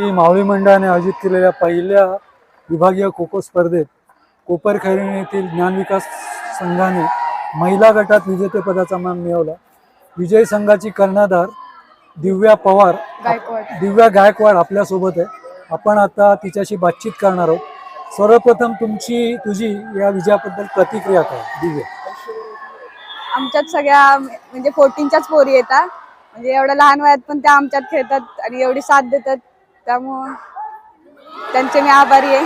ही मावळी मंडळाने आयोजित केलेल्या पहिल्या विभागीय खो खो स्पर्धेत कोपरखैरणे येथील ज्ञानविकास संघाने महिला गटात विजेतेपदाचा मान मिळवला. विजय संघाची कर्णधार दिव्या पवार दिव्या गायकवाड आपल्यासोबत आहे. आपण आता तिच्याशी बातचीत करणार आहोत. सर्वप्रथम तुमची तुझी या विजयाबद्दल प्रतिक्रिया काय? दिव्या. आमच्यात सगळ्या म्हणजे फोर्टीनच्याच पोरी येतात. म्हणजे एवढ्या लहान वयात पण त्या आमच्यात खेळतात आणि एवढी साथ देतात. त्यामुळं त्यांचे मी आभारी आहे.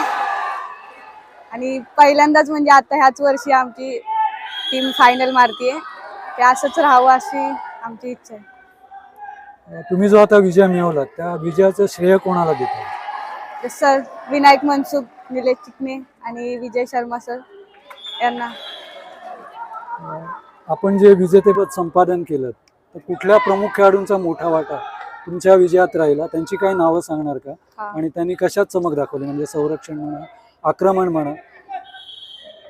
आणि पहिल्यांदाच म्हणजे आता ह्याच वर्षी आमची टीम फायनल मारतीये. ते असंच राहावं अशी आमची इच्छा आहे. तुम्ही जो आता विजय मिळवला त्या विजयाचं श्रेय कोणाला देतो? सर विनायक मनसुख निलेश चिकणे आणि विजय शर्मा सर यांना. आपण जे विजेतेपद संपादन केलं तर कुठल्या प्रमुख खेळाडूंचा मोठा वाटा? तुमच्या विजयात राहिला त्यांची काही नावं सांगणार का. आणि त्यांनी कशात चमक दाखवली? म्हणजे संरक्षण म्हणा आक्रमण म्हणा.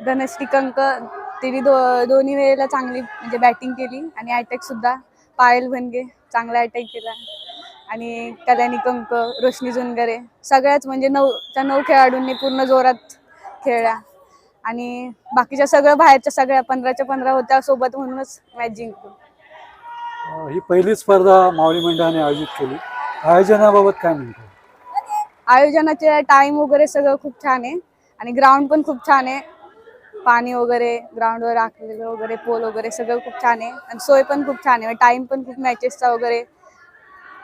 धनश्री कंक तिने दो दोन्ही वेळेला चांगली म्हणजे बॅटिंग केली. आणि अटॅक सुद्धा पायल भनगे चांगला अटॅक केला. आणि कल्याणी कंक रोशनी जुनगरे सगळ्याच म्हणजे नऊ त्या नऊ खेळाडूंनी पूर्ण जोरात खेळल्या आणि बाकीच्या सगळ्या बाहेरच्या सगळ्या पंधराच्या पंधरा होत्या सोबत म्हणूनच मॅच जिंकलो. ही पहिली स्पर्धा मावळी मंडळाने आयोजित केली. आयोजनाबाबत काय म्हणतो आयोजनाचे टाइम वगैरे सगळं खूप छान आहे आणि ग्राउंड पण खूप छान आहे. पाणी वगैरे ग्राउंडवर राखलेलं वगैरे पोल वगैरे सगळं खूप छान आहे आणि सोय पण खूप छान आहे. टाइम पण खूप मॅचेसचा वगैरे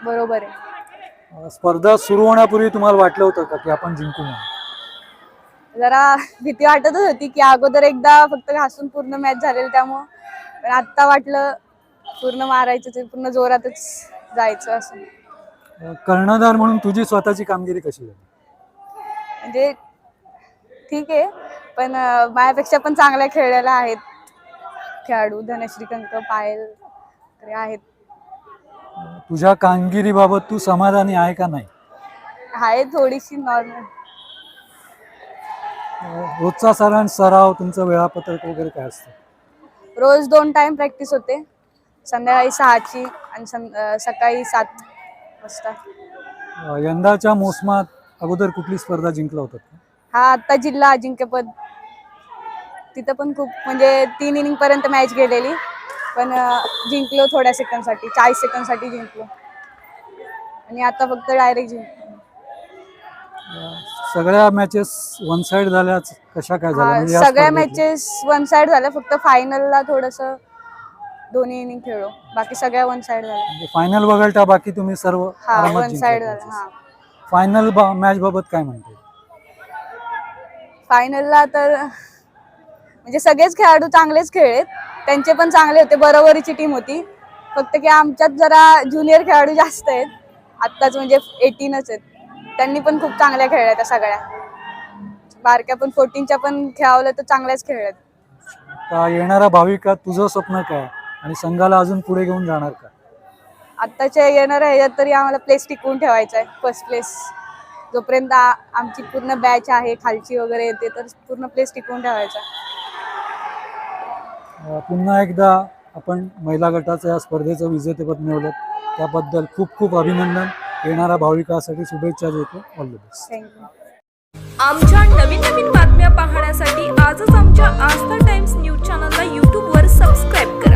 बरोबर आहे. स्पर्धा सुरू होण्यापूर्वी तुम्हाला वाटलं होतं का की आपण जिंकू म्हणून? जरा भीती वाटतच होती की अगोदर एकदा फक्त घासून पूर्ण मॅच झालेली त्यामुळं. पण आत्ता वाटलं पूर्ण मारायचं ते पूर्ण जोरातच जायचं असं. कर्णधार म्हणून तुझी स्वतःची कामगिरी कशी झाली? म्हणजे ठीक आहे पण अं, माझ्यापेक्षा पण चांगल्या खेळलेल्या आहेत. खेळाडू धनश्री कंक पायल वगैरे आहेत. अं, तुझ्या कामगिरीबाबत तू समाधानी आहे का नाही? आहे थोडीशी नॉर्मल अं, रोजचा साधारण सराव तुमचं वेळापत्रक वगैरे काय असतं? रोज दोन टाइम प्रॅक्टिस होते. संध्याकाळी सहाची आणि सं- सकाळी सात वाजता. अं, यंदाच्या मोसमात अगोदर कुठली स्पर्धा जिंकला होता? हा आता जिल्हा अजिंक्यपद तिथं पण खूप म्हणजे तीन इनिंग पर्यंत मॅच गेलेली. पण अं, जिंकलो थोड्या सेकंडसाठी चाळीस सेकंडसाठी जिंकलो. आणि आता फक्त डायरेक्ट जिंकलो. सगळ्या मॅचेस वन साइड झाल्याच कशा काय झाल्या? हा म्हणजे या सगळ्या स्पर्धेतल्या? मॅचेस वन साइड झाल्या फक्त फायनलला थोडस दोन्ही इनिंग खेळलो. बाकी सगळ्या वन साइड झाल्या. म्हणजे फायनल वगळता बाकी तुम्ही सर्व हा वन साइड झाल्या हा फायनल मॅच बाबत काय म्हणते फायनलला तर म्हणजे सगळेच खेळाडू चांगलेच खेळलेत. त्यांचे पण चांगले होते बरोबरीची टीम होती. फक्त की आमच्यात जरा ज्युनियर खेळाडू जास्त आहेत. आत्ताच म्हणजे एटीनच आहेत. त्यांनी पण खूप चांगल्या खेळल्या त्या सगळ्या. बारक्या पण फोर्टीनच्या पण खेळावलं तर चांगल्याच खेळल्यात. का येणारा भाविका तुझं स्वप्न काय? आणि संघाला अजून पुढे घेऊन जाणार का? आत्ताच्या येणाऱ्या ह्याच्यात तरी आम्हाला प्लेस टिकवून ठेवायचा आहे फर्स्ट प्लेस जोपर्यंत आमची पूर्ण बॅच आहे खालची वगैरे येते तर पूर्ण प्लेस टिकवून ठेवायचा. पुन्हा एकदा आपण महिला गटाचं या स्पर्धेचं विजेतेपद मिळवलं. त्याबद्दल खूप खूप अभिनंदन. येणाऱ्या भाविकासाठी शुभेच्छा देतो. ऑल द बेस्ट थँक्यू आमच्या नवीन नवीन बातम्या पाहण्यासाठी आजच आमच्या आस्था टाइम्स न्यूज चॅनलला यूट्यूबवर सबस्क्राईब करा.